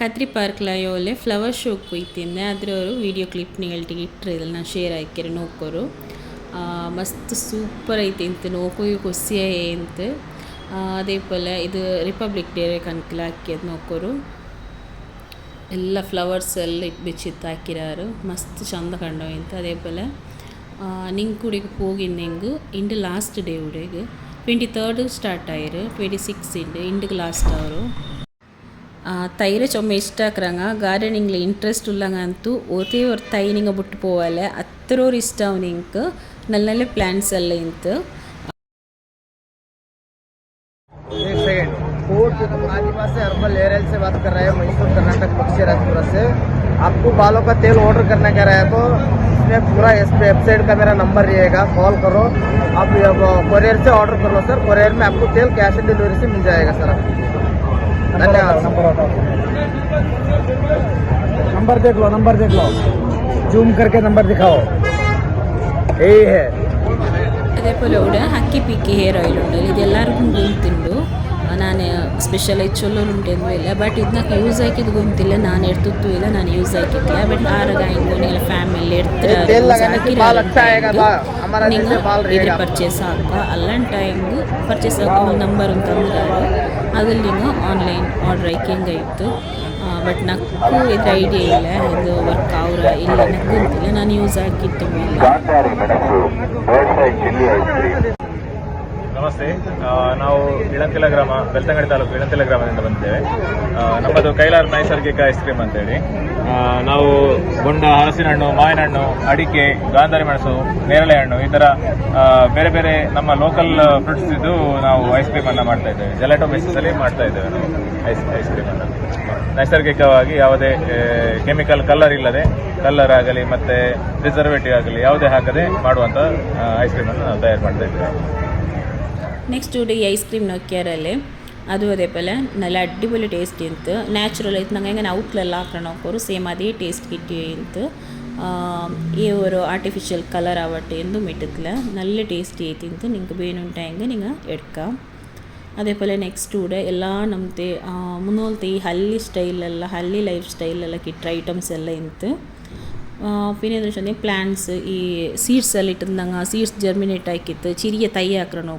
Kadri ಪಾರ್ಕ್ಲ ಯೋಲೆ flower ಶೋಕು ಇತ್ತಿಂದೆ ಆದರೆ ಅವರು video clip ನಿಗಳ್ಟಿಗೆ ಇಟ್ಟರೆ ನಾನು ಶೇರ್ ಹಾಕಿರಿ ನೋಕೋರು ಮಸ್ತ್ ಸೂಪರ್ ಐತೆ ಅಂತ ನೋಕೋಗಿ ಖುಷಿಯೇ ಅಂತ. ಅದೇ ಪೋಲೆ ಇದು ರಿಪಬ್ಲಿಕ್ ಡೇ ಕನಕಲ ಹಾಕಿದ್ ನೋಕೋರು ಎಲ್ಲ ಫ್ಲವರ್ಸ್ ಎಲ್ಲ ಇಟ್ಟು ಬಿಚ್ಚಿತ್ತು ಹಾಕಿರಾರು. ಮಸ್ತ್ ಚಂದ ಅಂತ ಅದೇ ಪೋಲೆ ನಿಂಗೆ ಕುಡಿಗೆ ಹೋಗಿನ್ ನಿಂಗೆ ಇಂಡು ಲಾಸ್ಟ್ ಡೇ ಉಡೆಗೆ. ಟ್ವೆಂಟಿ ತರ್ಡ್ ಸ್ಟಾರ್ಟ್ ಆಯಿರು ತೈರೆ ಚೊಮ್ಮೆ ಇಷ್ಟ ಆಕ್ರಂಗ ಗಾರ್ಡನಿಂಗ್ಲ ಇಂಟ್ರೆಸ್ಟ್ ಉಲ್ಲಂಗಂತೂ ಒತ್ತೇ ಒರ್ ತೈನಿಂಗ ಬಿಟ್ಟು ಪೋವಾಲೆ ಅತ್ತರೋರು ಇಷ್ಟ ಅವನಿಂಕ್ ನಲ್ಲ ನಲ್ಲ ಪ್ಲ್ಯಾಂಟ್ಸ್ ಎಲ್ಲ ಇಂತು आदिवासी हर्बल एरियल से बात कर मैसूर कर्नाटक पक्षी राजपुरा से आपको बालों का तेल ऑर्डर करने कह रहा है तो इसमें पूरा इस वेबसाइट का मेरा नंबर रहेगा कॉल करो आप कोरियर से ऑर्डर करो सर कोरियर में आपको तेल कैश ऑन डिलीवरी से मिल जाएगा सर आपको धन्यवाद नंबर देख लो नंबर देख लो जूम करके नंबर दिखाओ यही है ಅದೇ ಪುಲ್ ಹಕ್ಕಿ ಪಿಕ್ಕಿ ಹೇರ್ ಆಯಿಲ್ ಉಂಟು ಇದೆಲ್ಲರಿಗೂ ಗುಂಡು ತಿಂಡು ನಾನು ಸ್ಪೆಷಲಾಗಿ ಚಲೋ ಉಂಟೇನು ಇಲ್ಲ ಬಟ್ ಇದನ್ನ ಯೂಸ್ ಆಕಿದ್ ಗೊತ್ತಿಲ್ಲ. ನಾನು ಇರ್ತಿತ್ತು ಇಲ್ಲ ನಾನು ಯೂಸ್ ಆಕಿತ್ತಿಲ್ಲ ಬಟ್ ಆರಾಗ ಹಿಂಗೆ ಫ್ಯಾಮಿಲಿ ಎಡ್ತಾರೆ ಇದ್ರೆ ಪರ್ಚೇಸ್ ಆಗ ಅಲ್ಲ ಟೈಮ್ ಪರ್ಚೇಸ್ ಆಗ ನಂಬರ್ ಅಂತಂದ್ರೆ ಅದ್ರಲ್ಲಿ ಆನ್ಲೈನ್ ಆರ್ಡರ್ ಆಯ್ಕೆ ಇತ್ತು ಬಟ್ ನಕ್ಕು ಇದು ಐಡಿಯಾ ಇಲ್ಲ ಇದು ವರ್ಕ್ ಅವ್ರ ಇಲ್ಲ ನಕ್ಕು ಗೊತ್ತಿಲ್ಲ. ನಾನು ಯೂಸ್ ಆಗಿತ್ತು ಮೇಲೆ ನಮಸ್ತೆ. ನಾವು ಇಳಂತಿಲ ಗ್ರಾಮ, ಬೆಳ್ತಂಗಡಿ ತಾಲೂಕು ಇಳಂತಿಲ ಗ್ರಾಮದಿಂದ ಬಂದಿದ್ದೇವೆ. ನಮ್ಮದು ಕೈಲಾರ್ ನೈಸರ್ಗಿಕ ಐಸ್ ಕ್ರೀಮ್ ಅಂತೇಳಿ. ನಾವು ಗುಂಡ ಹಲಸಿನ ಹಣ್ಣು ಮಾವಿನ ಹಣ್ಣು ಅಡಿಕೆ, ಗಾಂಧಾರಿ ಮೆಣಸು, ನೇರಳೆ ಹಣ್ಣು ಈ ಥರ ಬೇರೆ ಬೇರೆ ನಮ್ಮ ಲೋಕಲ್ ಫ್ರೂಟ್ಸ್ ಇದ್ದು ನಾವು ಐಸ್ ಕ್ರೀಮ್ ಅನ್ನ ಮಾಡ್ತಾ ಇದ್ದೇವೆ. ಜೆಲಾಟೋ ಬೇಸಿಸ್ ಅಲ್ಲಿ ಮಾಡ್ತಾ ಇದ್ದೇವೆ ನಾವು ಐಸ್ ಐಸ್ ಕ್ರೀಮ್ ಅನ್ನ. ನೈಸರ್ಗಿಕವಾಗಿ ಯಾವುದೇ ಕೆಮಿಕಲ್ ಕಲರ್ ಇಲ್ಲದೆ ಕಲ್ಲರ್ ಆಗಲಿ ಮತ್ತೆ ಪ್ರಿಸರ್ವೇಟಿವ್ ಆಗಲಿ ಯಾವುದೇ ಹಾಕದೆ ಮಾಡುವಂತ ಐಸ್ ಕ್ರೀಮನ್ನು ನಾವು ತಯಾರು ಮಾಡ್ತಾ ಇದ್ದೇವೆ. Next next day ice cream ನೊಕ್ಕಿಯಾರಲ್ಲೇ അതും അതേപോലെ നല്ല അടിപൊളി ടേസ്റ്റ് ചെയ്ത് നാച്ചുറൽ ആയിട്ട് നമ്മൾ എങ്ങനെ ഔട്ടിലെല്ലാം ഒരു സെയിം അതേ ടേസ്റ്റ് കിട്ടിയത് ഈ ഒരു ആർട്ടിഫിഷ്യൽ കളർ ആവട്ടെ എന്തും ഇട്ടത്തില്ല നല്ല ടേസ്റ്റ് ചെയ്തിട്ട് നിങ്ങൾക്ക് വേണുണ്ടെങ്കിൽ നിങ്ങൾ എടുക്കാം. അതേപോലെ നെക്സ്റ്റ് കൂടെ എല്ലാ നമ്മുടെ മുന്നോളത്തെ ഈ ഹല്ലി സ്റ്റൈലെല്ലാം ഹല്ലി ലൈഫ് സ്റ്റൈലെല്ലാം കിട്ടുന്ന ഐറ്റംസ് എല്ലാം ഇന്ത് പിന്നെ എന്ന് വെച്ചിട്ടുണ്ടെങ്കിൽ പ്ലാന്റ്സ് ഈ സീഡ്സ് എല്ലാം ഇട്ടിരുന്നാൽ സീഡ്സ് ജെർമിനേറ്റ് ആക്കിയിട്ട് ചെറിയ തൈ ആക്കണം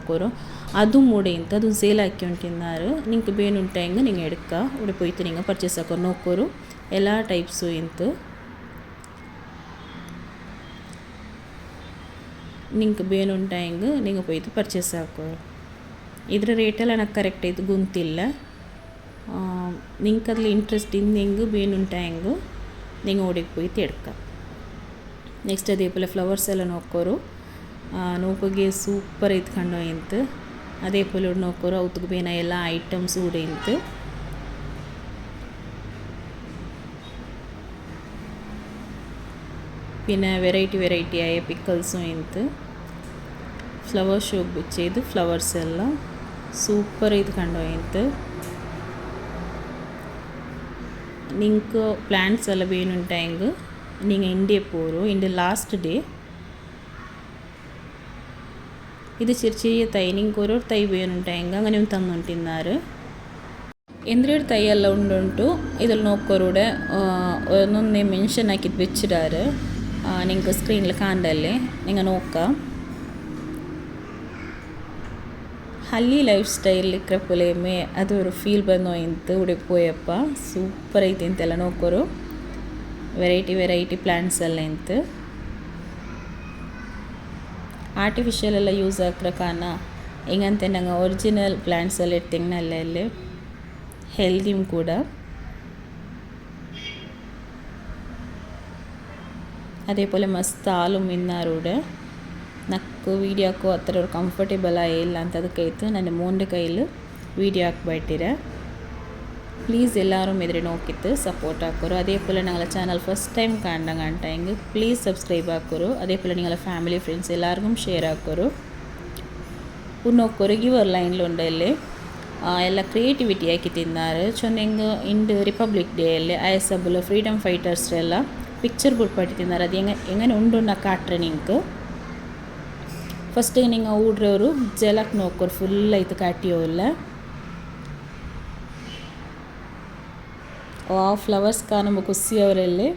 ಅದು ಮೂಡೆ ಇಂತ, ಅದು ಸೇಲ್ ಹಾಕಿ ಹೊಂಟಿದ್ದಾರೆ ನಿಂಕ ಬೇನು ಉಂಟಾಯಂಗ ನಿಂಗ ಎಡಕ್ಕ ಉಡೆ ಪೊಯ್ತು ನಿಂಗ ಪರ್ಚೇಸ್ ಹಾಕೋ ನೋಕೋರು ಎಲ್ಲ ಟೈಪ್ಸು ಇಂತ. ನಿಂಕ ಬೇನು ಉಂಟಾಯಂಗ ನಿಂಗ ಪೊಯ್ತು ಪರ್ಚೇಸ್ ಹಾಕೋರು ಇದ್ರ ರೇಟ್ ಎಲ್ಲ ನಾ ಕರೆಕ್ಟ್ ಐತೆ, ಗುಂತಿಲ್ಲ. ನಿಂಕದ್ಲಿ ಇಂಟ್ರೆಸ್ಟ್ ಇಂದ ನಿಂಗ ಬೇನು ಉಂಟಾಯಂಗ ನಿಂಗ ಓಡಿಕ್ ಪೊಯ್ತು ಎಡಕ್ಕ ನೆಕ್ಸ್ಟ್ ಅದೇ ಫ್ಲವರ್ಸ್ ಎಲ್ಲ ನೋಕೋರು ನೋಕೋಗೆ ಸೂಪರ್ ಇದ್ಕೊಂಡು ಇಂತ. அதேபோல் నొక్కరు అవుతుకు പേന എല്ലാ ഐറ്റംസും കൂടെ ఇంతు പിന്നെ വെറൈറ്റി വെറൈറ്റി ആയ പിക്കിൾസും ഇത് ഫ്ലവർ ഷോ ചെയ്ത് ഫ്ലവേഴ്സ് എല്ലാം സൂപ്പർ ഇത് കണ്ടോ ഇത് നിങ്ങൾക്ക് പ്ലാന്റ്സ് എല്ലാം വേണുണ്ടെങ്കിൽ നിങ്ങൾ ഇന്ത്യയിൽ പോരോ. ഇതിന്റെ ലാസ്റ്റ് ഡേ ఇది చిరిచియ్య తైని ఇంకొరొరు తై వేనుంటాయంగా അങ്ങനെ തന്നിട്ടിരുന്നാറ് എന്തിനൊരു തൈയെല്ലാം ഉണ്ടുണ്ടു ഇതിൽ നോക്കോരൂടെ ഒന്നൊന്നേ മെൻഷൻ ആക്കി വെച്ചിടാറ് നിങ്ങൾക്ക് സ്ക്രീനിൽ കാണണ്ടല്ലേ നിങ്ങൾ നോക്കാം ಹಳ್ಳಿ ಲೈಫ್ ಸ್ಟೈಲ್ ಇಕ್ಕರೆ ಪೊಲೇಮೆ ಅದು ಅವರು ಫೀಲ್ ಬಂದೋ ಇಂತು ಉಡಿಪೋಯಪ್ಪ ಸೂಪರ್ ಐತಿ ಅಂತೆಲ್ಲ ನೋಡ್ಕೋರು ವೆರೈಟಿ ವೆರೈಟಿ ಪ್ಲ್ಯಾಂಟ್ಸ್ ಎಲ್ಲ ಇಂತು ಆರ್ಟಿಫಿಷಿಯಲ್ ಎಲ್ಲ ಯೂಸ್ ಹಾಕ್ರ ಕಾರಣ ಹೆಂಗಂತೆ ನಂಗೆ ಒರಿಜಿನಲ್ ಪ್ಲ್ಯಾಂಟ್ಸ್ ಎಲ್ಲ ಇಡ್ತಿಂಗ್ನಲ್ಲ ಅಲ್ಲಿ ಹೆಲ್ದಿಮ್ ಕೂಡ അതേപോലെ ಮಸ್ತ್ ಹಾಲು ಮಿನ್ನಾರೂಡೆ ನಕ್ಕು ವೀಡಿಯೋ ಹಾಕೋ ಹತ್ರ ಅವ್ರು ಕಂಫರ್ಟೇಬಲ್ ಇಲ್ಲ ಅಂತ ಅದಕ್ಕಾಯ್ತು ನನ್ನ ಮೋಂಡೆ ಕೈಲಿ ವೀಡಿಯೋ ಹಾಕ್ಬಿಟ್ಟಿರ ಪ್ಲೀಸ್ ಎಲ್ಲರೂ ಇದ್ರೆ ನೋಕಿತ್ತು ಸಪೋರ್ಟ್ ಹಾಕೋರು ಅದೇ ಪೋಲ್ ನಂಗಳ ಚಾನಲ್ ಫಸ್ಟ್ ಟೈಮ್ ಕಾಣಂಗ ಅಂಟಾಂಗೆ ಪ್ಲೀಸ್ ಸಬ್ಸ್ಕ್ರೈಬ್ ಹಾಕೋರು ಅದೇ ಪೋಲ್ ನಿಂಗಳ ஃபேமிலி ஃப்ரெண்ட்ஸ் எல்லாருக்கும் ஷேர் ஆக்கோரு இன்னும் கொருகி ஒரு லைனில் உண்டல்லே ಎಲ್ಲ ಕ್ರಿಯೇಟಿವಿಟಿ ಹಾಕಿ ತಿನ್ನಾರು ಚೊನ್ನೆಂಗ್ ಇಂಡ್ ರಿಪಬ್ಲಿಕ್ ಡೇಯಲ್ಲಿ ಐ ಎಸ್ ಎಬ್ಲು ಫ್ರೀಡಮ್ ಫೈಟರ್ಸ್ ಎಲ್ಲ ಪಿಕ್ಚರ್ ಬುಟ್ಪಾಟಿ ತಿನ್ನಾರು ಅದು ಹೆಂಗೆ ಹೆಂಗನೆ ಉಂಡು ನಾ ಕಾಟ್ರೆ ನಿಂಗೆ ಫಸ್ಟಿಗೆ ನಿಂಗೆ ಊಡ್ರವರು ಜಲಕ್ಕೆ ನೋಕ್ಕೋರು ಫುಲ್ ಐತೆ ಕಾಟಿಯೋಲ್ಲ ಆ ಫ್ಲವರ್ಸ್ ನಮ್ಮ ಖುಷಿ ಅವರಲ್ಲಿ.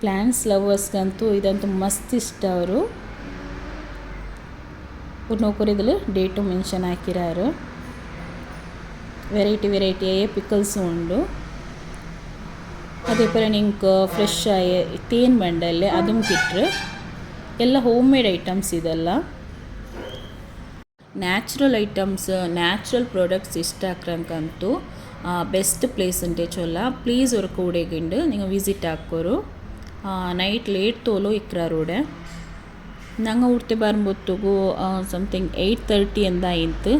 ಪ್ಲ್ಯಾಂಟ್ಸ್ ಲವರ್ಸ್ಗಂತೂ ಇದಂತೂ ಮಸ್ತ್ ಇಷ್ಟ ಅವರು. ನೋಕರಿದಲ್ಲಿ ಡೇಟು ಮೆನ್ಷನ್ ಹಾಕಿರಾರು. ವೆರೈಟಿ ವೆರೈಟಿ ಪಿಕಲ್ಸ್ ಉಂಡು. ಪರ ನಿಂಗೆ ಫ್ರೆಶ್ ಆಯ ತೇನ್ ಬಂಡಲ್ಲೇ ಅದನ್ನು ಕಿಟ್ರೆ ಎಲ್ಲ ಹೋಮ್ ಮೇಡ್ ಐಟಮ್ಸ್ ಇದೆಲ್ಲ. ನ್ಯಾಚುರಲ್ ಐಟಮ್ಸ್, ನ್ಯಾಚುರಲ್ ಪ್ರಾಡಕ್ಟ್ಸ್ ಇಷ್ಟ ಆಕ್ರಂಕಂತೂ ಬೆಸ್ಟ್ ಪ್ಲೇಸ್ ಉಂಟೆ ಚೊಲ್ಲ ಪ್ಲೀಸ್ ಅವ್ರ ಕೂಡೆಗಿಂಡು ನೀವು ವಿಸಿಟ್ ಹಾಕೋರು ನೈಟ್ ಲೇಟ್ ತೋಲು ಇಕ್ರಾರೋಡೆ. ನಂಗೆ ಉಡ್ತೆ ಬರ್ಬೋತ್ತುಗು ಸಮಥಿಂಗ್ ಏಯ್ಟ್ ತರ್ಟಿ ಆಯ್ತು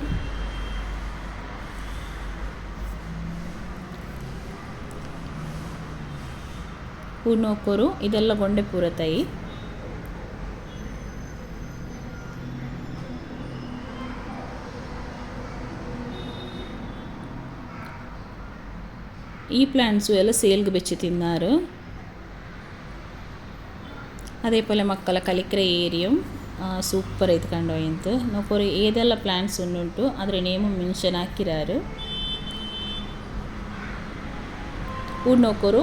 ಹೂ ನೋಕೋರು ಇದೆಲ್ಲ ಗೊಂಡೆ ಪೂರ ತಾಯಿ ഈ ప్లాంట్స్ ఎలా సేల్కి వచ్చి తిన్నారు അതേപോലെ മക്കളെ കളിക്കുക ഏരിയും സൂപ്പർ ഇത് കണ്ടു എന്ത് നോക്കൊരു ഏതെല്ലാം പ്ലാൻസ് ഉണ്ടുട്ടു അതിൽ നെയിമും മെൻഷനാക്കിരാർ ഉണ്ടൊക്കൊരു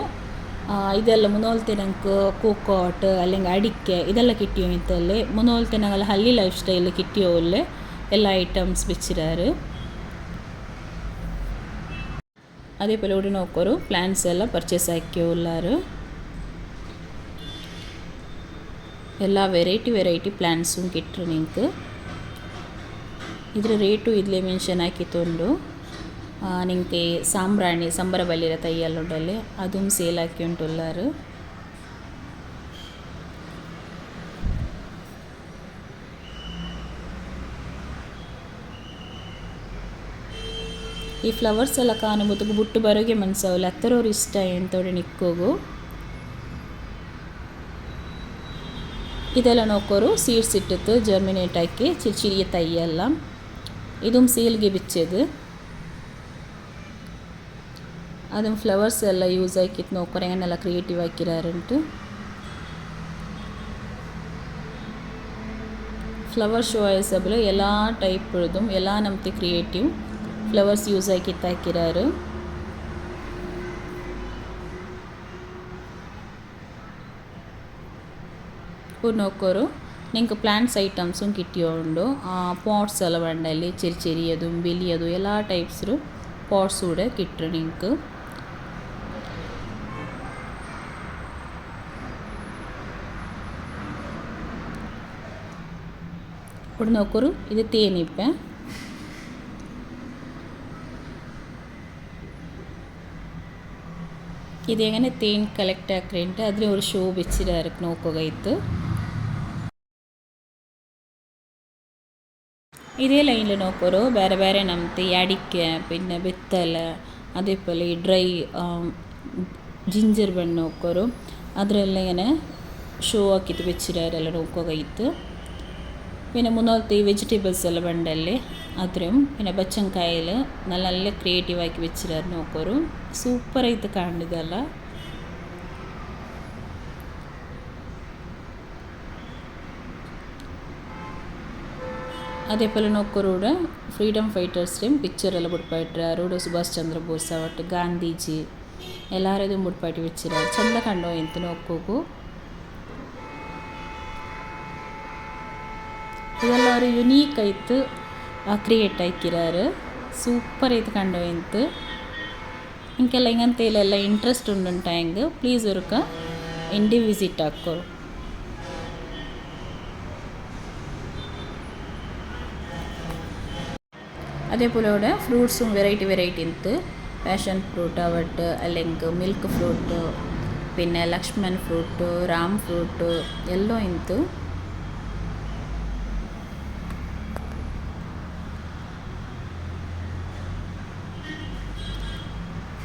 ഇതെല്ലാം മുന്നോലത്തെ ഞങ്ങൾക്ക് കൂക്കോട്ട് അല്ലെങ്കിൽ അടിക്ക ഇതെല്ലാം കിട്ടിയോ ഇത്തല്ലേ മുന്നോലത്തെ ഞങ്ങൾ ഹല്ലി ലൈഫ് സ്റ്റൈലിൽ കിട്ടിയോ ഇല്ലേ എല്ലാ ഐറ്റംസ് വെച്ചിരാറ്. அதேபோல் உடனே ஒக்கொரு ಪ್ಲ್ಯಾನ್ಸ್ ಎಲ್ಲ ಪರ್ಚೇಸ್ ಆಗಿ ಉಲ್ಲಾರು ಎಲ್ಲ ವೆರೈಟಿ ವೆರೈಟಿ ಪ್ಲ್ಯಾನ್ಸು ಕಿಟ್ರು ನಿಂಕ್ ಇದರ ರೇಟು ಇಲ್ಲೇ ಮೆನ್ಷನ್ ಹಾಕಿತ್ತುಂಡು ನಿಂಗೆ ಸಾಂಬ್ರಾಣಿ ಸಂಬರ ಬಲಿರ ತೈಯ್ಯಲ್ಲುಂಡಲ್ಲಿ ಅದೂ ಸೇಲ್ ಹಾಕಿ ಉಂಟು ಉಲ್ಲಾರು ಈ ಫ್ಲವರ್ಸ್ ಎಲ್ಲ ಕಾಣುമ്പോದು ಬುಟ್ಟು ಬರೋಗೆ ಮನಸ್ಸಾವಲ್ಲ ಹತ್ತರವ್ರು ಇಷ್ಟ ಎಂತೋಡೆ ನಿಕ್ಕೋಗು. ಇದೆಲ್ಲ ನೋಕೋರು ಸೀಡ್ಸ್ ಇಟ್ಟಿತ್ತು ಜರ್ಮಿನೇಟ್ ಹಾಕಿ ಚಿರಿ ಚಿರಿಯ ತೈಯೆಲ್ಲ ಇದು ಸೀಲ್ಗೆ ಬಿಚ್ಚದು ಅದು ಫ್ಲವರ್ಸ್ ಎಲ್ಲ ಯೂಸ್ ಆಕಿತ್ತು ನೋಕೋರು ಏನೆಲ್ಲ ಕ್ರಿಯೇಟಿವ್ ಹಾಕಿರಾರುಂಟು. ಫ್ಲವರ್ ಶೋ ಆಯಿಸಬಲು ಎಲ್ಲ ಟೈಪ್ ಇರೋದು ಎಲ್ಲ ನಮ್ತಿ ಕ್ರಿಯೇಟಿವ್ ಫ್ಲವರ್ಸ್ ಯೂಸ್ ಆಕಿತ್ತು ಹಾಕಿರಾರು ನೋಕೋರು ನಿಂಗೆ ಪ್ಲಾಂಟ್ಸ್ ಐಟಮ್ಸು ಕಿಟ್ಟಿಯೋಂಡು ಪಾಟ್ಸ್ ಎಲ್ಲ ಬಂಡಲ್ಲಿ ಚೆರಿ ಚೆರಿಯದು ಬಿಲಿಯದು ಎಲ್ಲ ಟೈಪ್ಸ್ರು ಪಾಟ್ಸ್ ಕೂಡ ಕಿಟ್ರು ನಿಂಗೆ ഇവിടെ നോക്കൊരു ഇത് തേനിപ്പ ഇതെങ്ങനെ തേൻ കളക്ട് ആക്കിയിട്ട് അതിൽ ഒരു ഷോ വെച്ചിട്ട് നോക്കുക ഇത്ത് ಇದೇ ಲೈನ್ಲಿ ನೋಕೋರು ಬೇರೆ ಬೇರೆ ನಮ್ದು ಅಡಿಕೆ പിന്നെ ಬೆತ್ತಲೆ അതേപോലെ ಈ ಡ್ರೈ ಜಿಂಜರ್ ಬಣ್ಣ ನೋಕೋರು ಅದರೆಲ್ಲ ഇങ്ങനെ ഷോ ആക്കിയിട്ട് വെച്ചിട്ടാരെല്ലാം നോക്കുക ഇത്ത് പിന്നെ മുന്നോട്ട് ഈ വെജിറ്റബിൾസ് എല്ലാം ഉണ്ടല്ലേ അത്രയും പിന്നെ പച്ചങ്കായിൽ നല്ല നല്ല ക്രിയേറ്റീവാക്കി വെച്ചിരുന്നു നോക്കൊരു സൂപ്പറായിട്ട് കണ്ടതല്ല അതേപോലെ നോക്കൊരോട് ഫ്രീഡം ഫൈറ്റേഴ്സിൻ്റെയും പിക്ചറെല്ലാം മുടിപ്പായിട്ട് ആരോട് സുഭാഷ് ചന്ദ്രബോസ് ആവട്ടെ ഗാന്ധിജി എല്ലാവരും മുടിപ്പായിട്ട് വെച്ചിരാ ചെന്ത കണ്ടോ എന്ത് നോക്കൂ ಇದೆಲ್ಲ ಅವರು ಯುನೀಕ್ ಆಯಿತು ಕ್ರಿಯೇಟ್ ಆಕಿರಾರು ಸೂಪರ್ ಐತೆ ಕಂಡೋ ಎಂತು ಇಂಕೆಲ್ಲ ಹಿಂಗಂತ ಇಲ್ಲೆಲ್ಲ ಇಂಟ್ರೆಸ್ಟ್ ಉಂಡುಂಟ ಹೆಂಗೆ ಪ್ಲೀಸ್ ಅವ್ರಕ ಇಂಡಿ ವಿಸಿಟ್ ಹಾಕೋರು അതേപോലെ ഇവിടെ ഫ്രൂട്ട്സും വെറൈറ്റി വെറൈറ്റി ഉണ്ട് പാഷൻ ഫ്രൂട്ട് ആവട്ടെ അല്ലെങ്കിൽ മിൽക്ക് ഫ്രൂട്ട് പിന്നെ ലക്ഷ്മൺ ഫ്രൂട്ട് ರಾಮ್ ಫ್ರೂಟ್ ಎಲ್ಲೋ ಇಂತು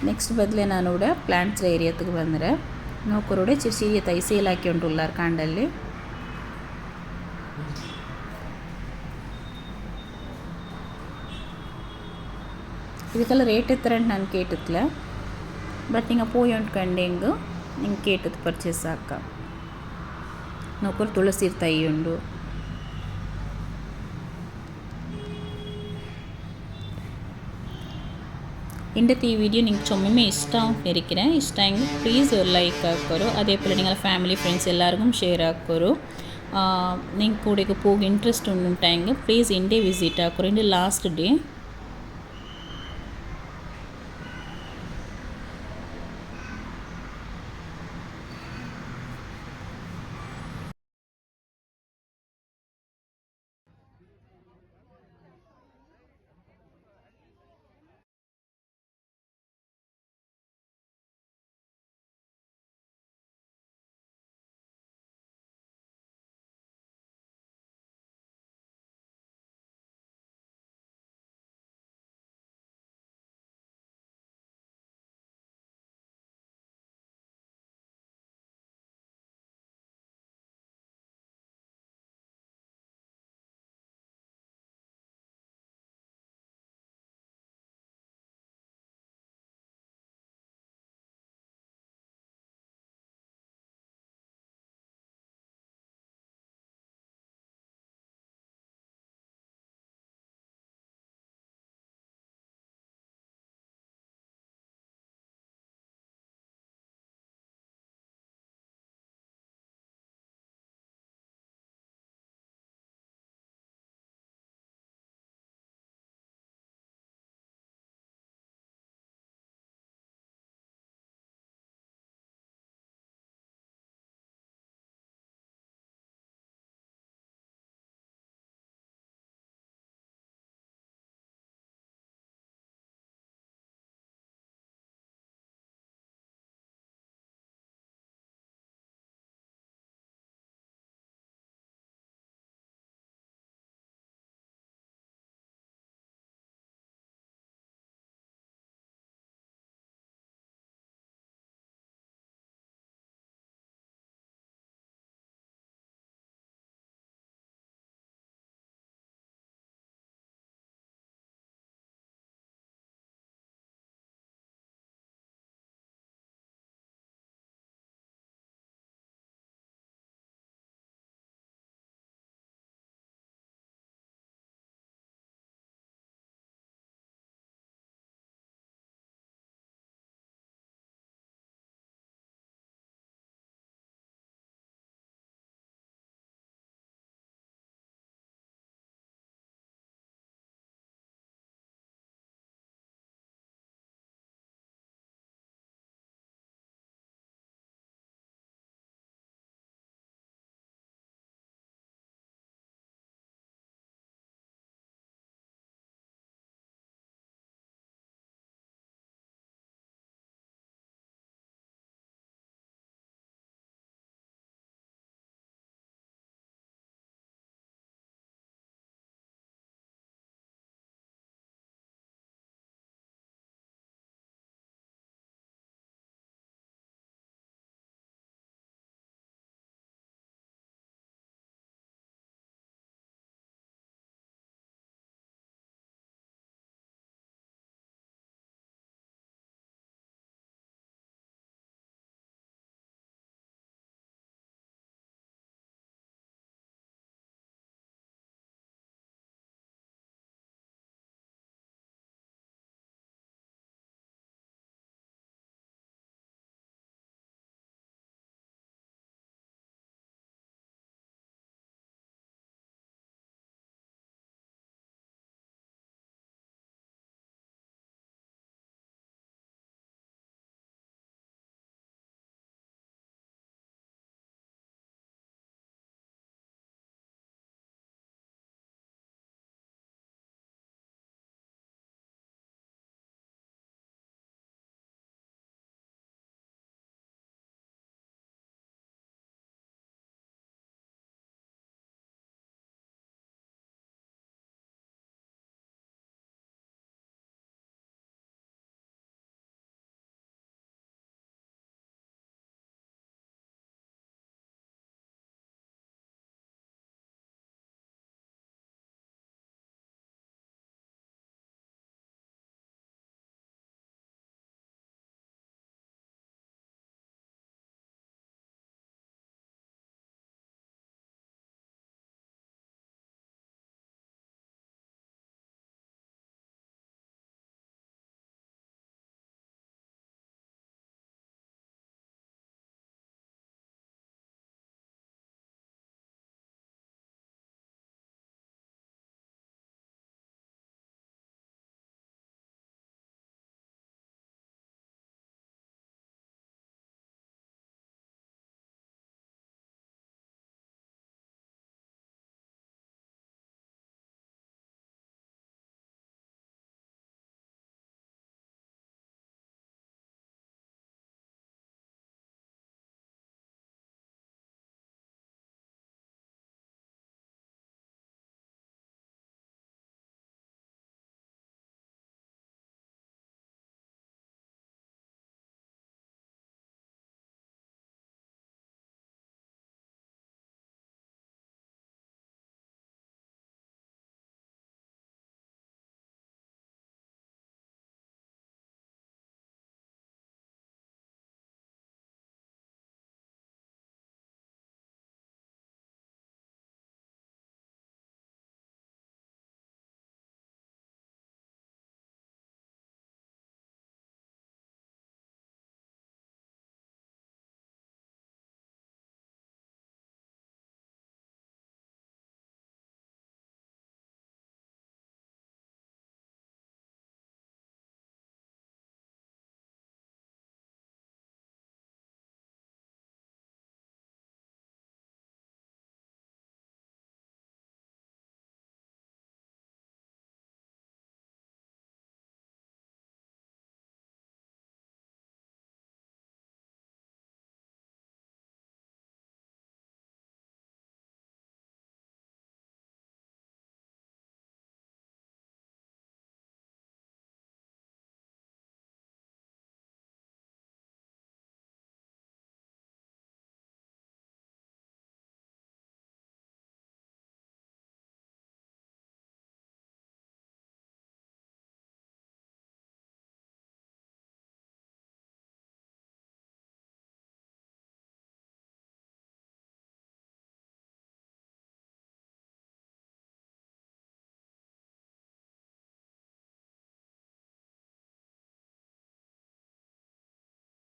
ನೆಕ್ಸ್ಟ್ ಬದಲೇ ನಾನು ಕೂಡ ಪ್ಲಾಂಟ್ಸ್ ಏರಿಯಾತಿಗೆ ಬಂದರೆ തൈസയിലാക്കി ಚಿರಿಚಿರಿಯ ತೈ ಸೇಲ್ ಹಾಕಿ ಉಂಟುಲ್ಲಾರ ಕಾಂಡಲ್ಲಿ. ಇದಕ್ಕೆಲ್ಲ ರೇಟ್ ಎತ್ತರಂತ ನಾನು ಕೇಟಿತ್ಲ. ಬಟ್ ನಿಂಗೆ ಪೋಯಿ ಉಂಟ್ಕಂಡು ಹೆಂಗೆ, ನಿಂಗೆ ಕೇಟದ್ದು ಪರ್ಚೇಸ್ ಇಂಡತ್ತೆ ಈ ವಿಡಿಯೋ ನಿಮ್ಗೆ ಚೊಮ್ಮೆ ಇಷ್ಟ ಅಂತ ನೆರಿಕಿರೆ ಇಷ್ಟ ಹೆಂಗೆ ಪ್ಲೀಸ್ ಲೈಕ್ ಹಾಕೋರು ಅದೇ ಪೋಲ ನಿಂಗಳ ಫ್ಯಾಮಿಲಿ ಫ್ರೆಂಡ್ಸ್ ಎಲ್ಲರಿಗೂ ಶೇರ್ ಹಾಕೋರು ನಿಂಗೆ ಕೂಡೆಗೆ ಹೋಗಿ ಇಂಟ್ರೆಸ್ಟ್ ಉಂಟು ಹೆಂಗೆ ಪ್ಲೀಸ್ ಇಂಡೇ ವಿಸಿಟ್ ಹಾಕೋರು ಇಂಡೆ ಲಾಸ್ಟ್ ಡೇ